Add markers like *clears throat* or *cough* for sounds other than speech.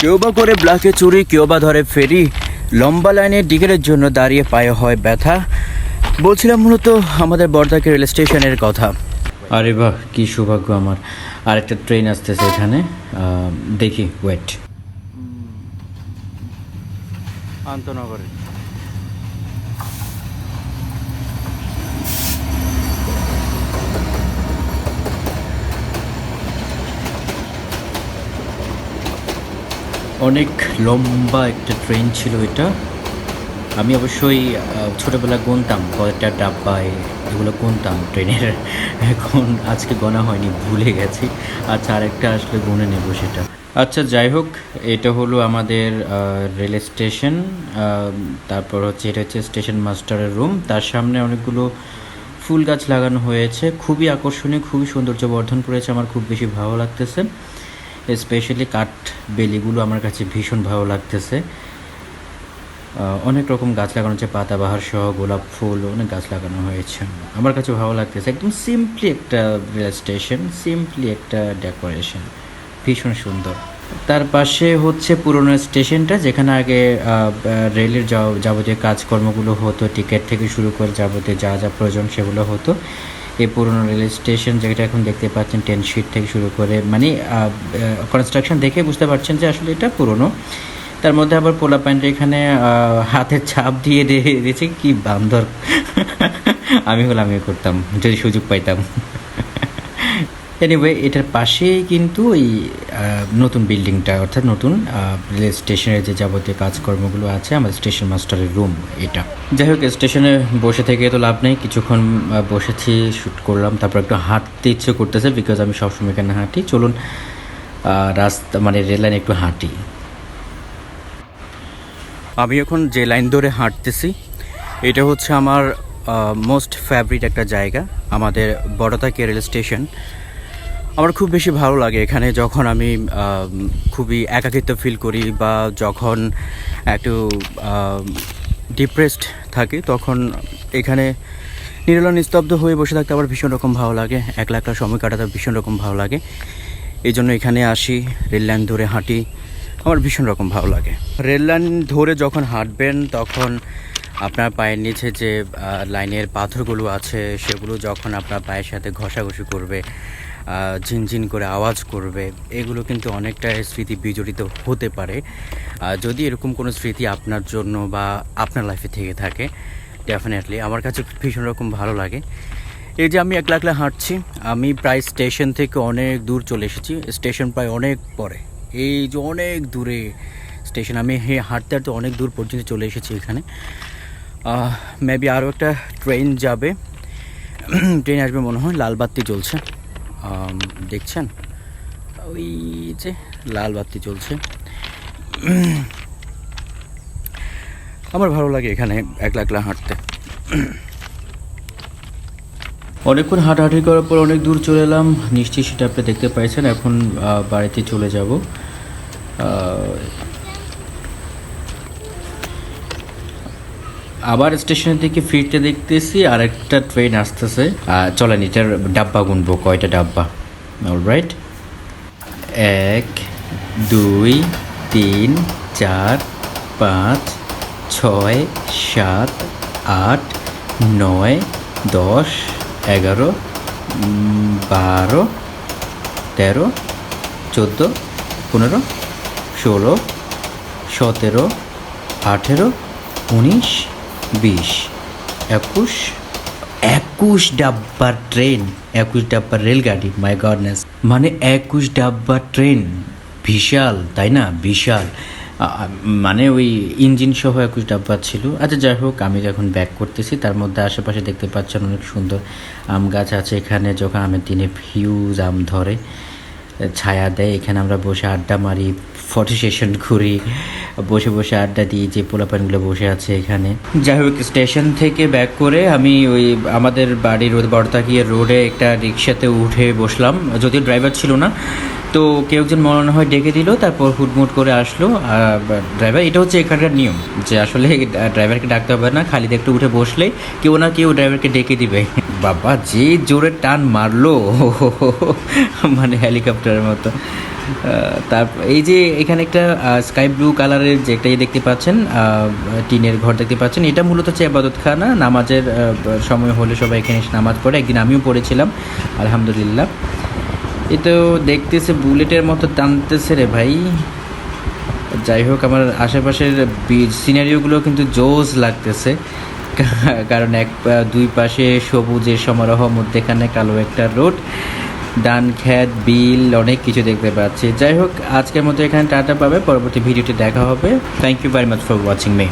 কেউ বা করে ব্লাকে চুরি কেউ বা ধরে ফেরি লম্বা লাইনের টিকিটের জন্য দাঁড়িয়ে পায়ে হয় ব্যথা। বলছিলাম মূলত আমাদের বর্ধাকে রেল স্টেশনের কথা। আরে বাহ কি সৌভাগ্য আমার। আরেকটা ট্রেন আসতেছে এখানে। দেখি ওয়েট আন্তনগরে। অনেক লম্বা একটা ট্রেন ছিল এটা। আমি অবশ্যই ছোটবেলা গুনতাম কয়েকটা ডাব্বায় এগুলো গুনতাম ট্রেনের এখন আজকে গোনা হয়নি, ভুলে গেছি। আচ্ছা আরেকটা আসলে গুনে নেব সেটা। আচ্ছা যাই হোক, এটা হলো আমাদের রেল স্টেশন তারপর হচ্ছে এটা হচ্ছে স্টেশন মাস্টারের রুম তার সামনে অনেকগুলো ফুল গাছ লাগানো হয়েছে। খুবই আকর্ষণীয়, খুবই সৌন্দর্য বর্ধন করেছে, আমার খুব বেশি ভালো লাগতেছে। স্পেশালি কাঠ বেলিগুলো আমার কাছে ভীষণ ভালো লাগতেছে। অনেক রকম গাছ লাগানো হচ্ছে পাতাবাহার সহ, গোলাপ ফুল, অনেক গাছ লাগানো হয়েছে। আমার কাছে ভালো লাগতেছে। একদম সিম্পলি একটা রেল স্টেশন সিম্পলি একটা ডেকোরেশন ভীষণ সুন্দর। তার পাশে হচ্ছে পুরনো স্টেশনটা, যেখানে আগে রেলের যাবতীয় কাজকর্মগুলো হতো টিকিট থেকে শুরু করে যাবতীয় যা যা প্রয়োজন সেগুলো হতো। এই পুরনো রেল স্টেশন যেটা এখন দেখতে পাচ্ছেন টেন শিট থেকে শুরু করে মানে কনস্ট্রাকশন দেখে বুঝতে পারছেন যে আসলে এটা পুরনো। তার মধ্যে আবার পোলা প্যান্ট এখানে হাতের ছাপ দিয়ে দিয়ে দিয়েছে, কি বান্দর। আমি হলে আমিও করতাম, যদি সুযোগ পাইতাম। এনিওয়ে এটার পাশেই কিন্তু আহ, নতুন বিল্ডিংটা অর্থাৎ নতুন রেল স্টেশনের যে যাবতীয় কাজকর্মগুলো আছে আমাদের স্টেশন মাস্টারের রুম এটা। যাই হোক স্টেশনে বসে থেকে তো লাভ নেই। কিছুক্ষণ বসেছি শ্যুট করলাম তারপর একটু হাঁটতে ইচ্ছে করতেছে বিকজ আমি সবসময় এখানে হাঁটি। চলুন রাস্তা মানে রেল লাইনে একটু হাঁটি। আমি এখন যে লাইন ধরে হাঁটতেছি এটা হচ্ছে আমার মোস্ট ফেভারিট একটা জায়গা আমাদের বড়তা রেল স্টেশন। আমার খুব বেশি ভালো লাগে এখানে যখন আমি খুবই একাকিত্ব ফিল করি বা যখন একটু ডিপ্রেসড থাকি, তখন এখানে নিরল নিস্তব্ধ হয়ে বসে থাকতে আমার ভীষণ রকম ভালো লাগে। একলা একলা সময় কাটাতে ভীষণ রকম ভালো লাগে। এই জন্য এখানে আসি, রেল লাইন ধরে হাঁটি, আমার ভীষণ রকম ভালো লাগে। রেল লাইন ধরে যখন হাঁটবেন, তখন আপনার পায়ের নিচে যে লাইনের পাথরগুলো আছে, সেগুলো যখন আপনার পায়ের সাথে ঘষাঘষি করবে ঝিনঝিন করে আওয়াজ করবে, এগুলো কিন্তু অনেকটা স্মৃতি বিজড়িত হতে পারে। যদি এরকম কোনো স্মৃতি আপনার জন্য বা আপনার লাইফে থেকে থাকে ডেফিনেটলি আমার কাছে ভীষণ রকম ভালো লাগে। এই যে আমি একলা একলা হাঁটছি, আমি প্রায় স্টেশন থেকে অনেক দূর চলে এসেছি স্টেশন প্রায় অনেক পরে। এই যে অনেক দূরে স্টেশন আমি হাঁটতে হাঁটতে অনেক দূর পর্যন্ত চলে এসেছি এখানে। মেবি আরও একটা ট্রেন যাবে। *clears throat* ট্রেন আসবে মনে হয় লাল বাতি আম, দেখছেন? ওই যে লাল বাতি জ্বলছে *clears throat* আমার ভালো লাগে এখানে একলা একলা হাঁটতে। *clears throat* অনেকক্ষণ হাঁটাহাঁটি করার পর অনেক দূর চলে এলাম। নিশ্চয়ই সেটা আপনি দেখতে পাইছেন। এখন বাড়িতে চলে যাব। আবার স্টেশনের দিকে ফিরতে দেখতেছি আর একটা ট্রেন আসতেছে চলেন, এটার ডাব্বা গুনবো, কয়টা ডাব্বা? রাইট এক, দুই, তিন, চার, পাঁচ, ছয়, সাত, আট, নয়, দশ, এগারো বারো, তেরো, চোদ্দ, পনেরো, ষোলো, সতেরো, আঠেরো, উনিশ বিশ, একুশ একুশ ডাব্বার ট্রেন, একুশ ডাব্বার রেলগাড়ি মাই গডনেস মানে একুশ ডাব্বার ট্রেন, বিশাল, তাই না? বিশাল। মানে ওই ইঞ্জিন সহ একুশ ডাব্বা ছিল। আচ্ছা যাই হোক, আমি যখন ব্যাক করতেছি, তার মধ্যে আশেপাশে দেখতে পাচ্ছেন অনেক সুন্দর আম গাছ আছে এখানে, যখন আমের দিনে ফিউজ আম ধরে। ছায়া দেয়। এখানে আমরা বসে আড্ডা মারি ফটো সেশন ঘুরি বসে বসে আড্ডা দিই, যে পোলাপানগুলো বসে আছে এখানে। যাই হোক, স্টেশন থেকে ব্যাক করে আমি ওই আমাদের বাড়ির গিয়ে রোডে একটা রিক্সাতে উঠে বসলাম। যদিও ড্রাইভার ছিল না তো কেউ একজন মনে হয় ডেকে দিল, তারপর হুটমুট করে আসলো। ড্রাইভার এটা হচ্ছে এখানকার নিয়ম যে আসলে ড্রাইভারকে ডাকতে হবে না খালিতে একটু উঠে বসলে কেউ না কেউ ড্রাইভারকে ডেকে দিবে। বাবা, যে জোরে টান মারলো *laughs* মানে হেলিকপ্টারের মতো। তারপর এই যে এখানে একটা স্কাই ব্লু কালারের যে একটা ইয়ে দেখতে পাচ্ছেন টিনের ঘর দেখতে পাচ্ছেন, এটা মূলত হচ্ছে আবাদতখানা। নামাজের সময় হলে সবাই এখানে এসে নামাজ পড়ে। একদিন আমিও পড়েছিলাম, আলহামদুলিল্লাহ। এ তো দেখতেছে, বুলেটের মতো টানতেছে রে ভাই। যাই হোক, আমার আশেপাশের সিনারিওগুলো কিন্তু জোস লাগতেছে। কারণ এক দুই পাশে সবুজের সমারোহ, মধ্যেখানে কালো একটা রোড, ডান খ্যাত, বিল, অনেক কিছু দেখতে পাচ্ছি। যাই হোক, আজকের মতো এখানে টাটা পাবে। পরবর্তী ভিডিওটি দেখা হবে। Thank you very much for watching me